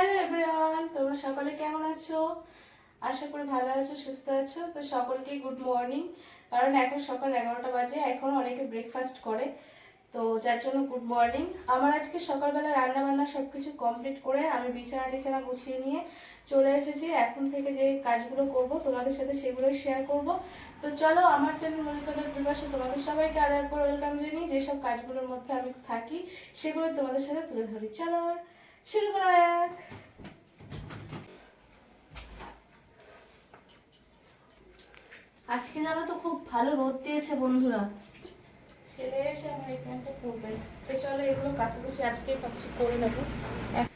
Hello everyone, তোমরা সকলে কেমন আছো? আশা করি ভালো আছো, সুস্থ আছো। তো সকলকে গুড মর্নিং। কারণ এখন সকাল এগারোটা বাজে, এখন অনেকে ব্রেকফাস্ট করে। তো যার জন্য গুড মর্নিং। আমার আজকে সকালবেলা রান্না বান্না সব কিছু কমপ্লিট করে আমি বিছানা টিছানা গুছিয়ে নিয়ে চলে এসেছি। এখন থেকে যে কাজগুলো করব, তোমাদের সাথে সেগুলো শেয়ার করব। তো চলো, আমার চ্যানেল মনিকাটার বিকাশে তোমাদের সবাইকে আরও একবার ওয়েলকাম জানিয়ে যেসব কাজগুলোর মধ্যে আমি থাকি, সেগুলো তোমাদের সাথে তুলে ধরি। চলো শুরু করা যাক আজকে জানো তো খুব ভালো রোদ দিয়েছে বন্ধুরা। ছেলে এসে আমার এখানটা করবে তো চলো এগুলো কাছাকাছি আজকে ভাবছি করে নেব। এক-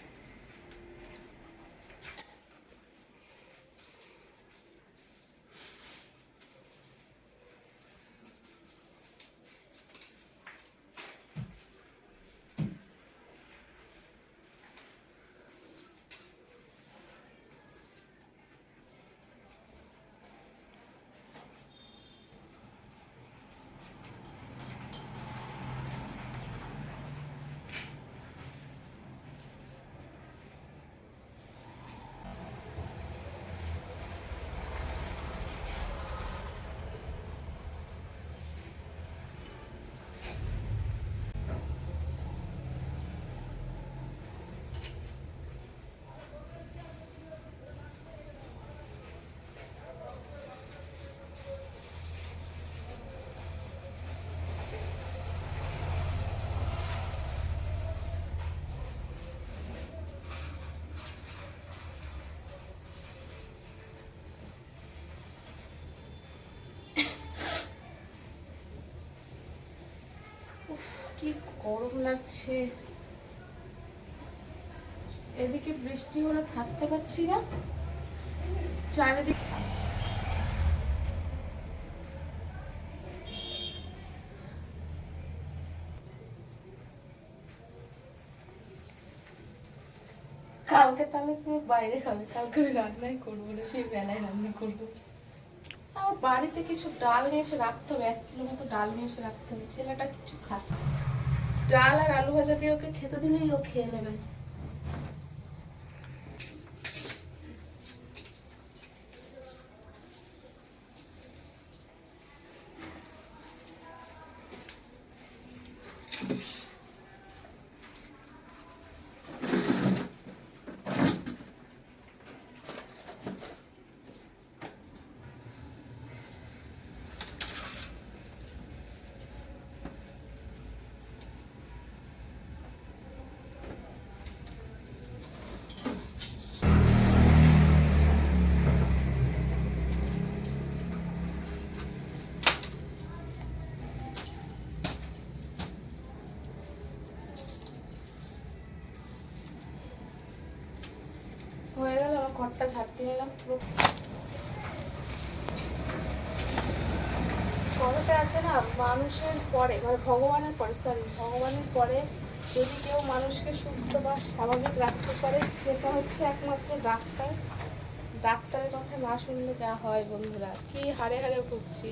কি গরম লাগছে। এদিকে বৃষ্টি হলে থাকতে পারছি না। চারিদিকে কালকে তাহলে তুমি বাইরে খাবে। কালকে আমি রান্নাই করব না, সেই বেলায় রান্না করব। বাড়িতে কিছু ডাল নিয়ে এসে রাখতে হবে, এক কিলো মতো ডাল নিয়ে এসে রাখতে হবে ছেলেটা কিছু খাচ্ছে। ডাল আর আলু ভাজা দিয়ে ওকে খেতে দিলেই ও খেয়ে নেবে হয়ে গেল আমার ঘরটা ঝাড়তে নিলাম পুরো। কথাটা আছে না, মানুষের পরে মানে ভগবানের পরে সরি ভগবানের পরে যদি কেউ মানুষকে সুস্থ বা স্বাভাবিক রাখতে পারে, সেটা হচ্ছে একমাত্র ডাক্তার। ডাক্তারের কথা না শুনলে যা হয় বন্ধুরা, কি হারে হারে ভুগছি।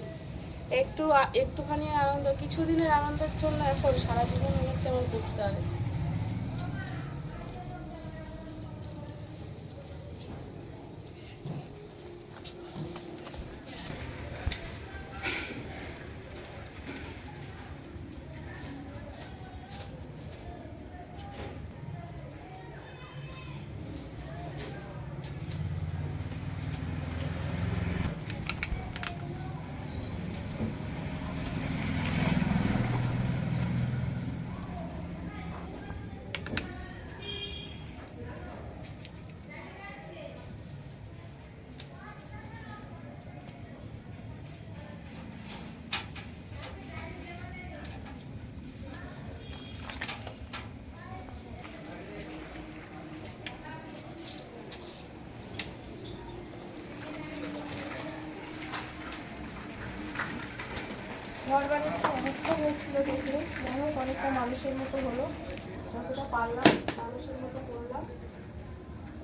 একটু একটুখানি আনন্দ, কিছুদিনের আনন্দের জন্য এখন সারা জীবন হচ্ছে আমার ভুগতে হবে। ঘর বাড়ির কি অবস্থা হয়েছিল দেখলে, যাই হোক, অনেকটা মানুষের মতো হলো। যতটা পারলাম, মানুষের মতো করলাম।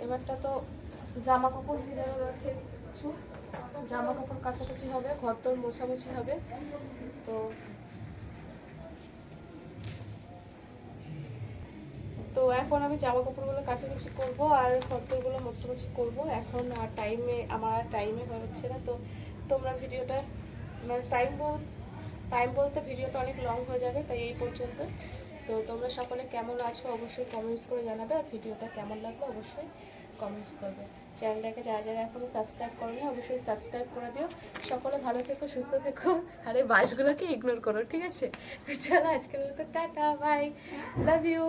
এবারটা তো জামা কাপড় ভেজানোর আছে কিছু। জামা কাপড় কাচাকুচি হবে ঘর তোর মোছামুছি হবে। তো তো এখন আমি জামা কাপড়গুলো কাছাকাছি করব আর খদ্দরগুলো মোছামুছি করব। এখন আর টাইমে আমার টাইমে হচ্ছে না। তো তোমরা ভিডিওটা মানে টাইম টাইম বলতে ভিডিওটা অনেক লং হয়ে যাবে, তাই এই পর্যন্ত। তো তোমরা সকলে কেমন আছো অবশ্যই কমেন্টস করে জানাবে, আর ভিডিওটা কেমন লাগবে অবশ্যই কমেন্টস করবে। চ্যানেলটাকে যারা যারা এখনও সাবস্ক্রাইব করোনি, অবশ্যই সাবস্ক্রাইব করে দিও। সকলে ভালো থেকো, সুস্থ থেকো। আর এই বাসগুলোকে ইগনোর করো, ঠিক আছে? চলো আজকের মতো টাটা বাই লাভ ইউ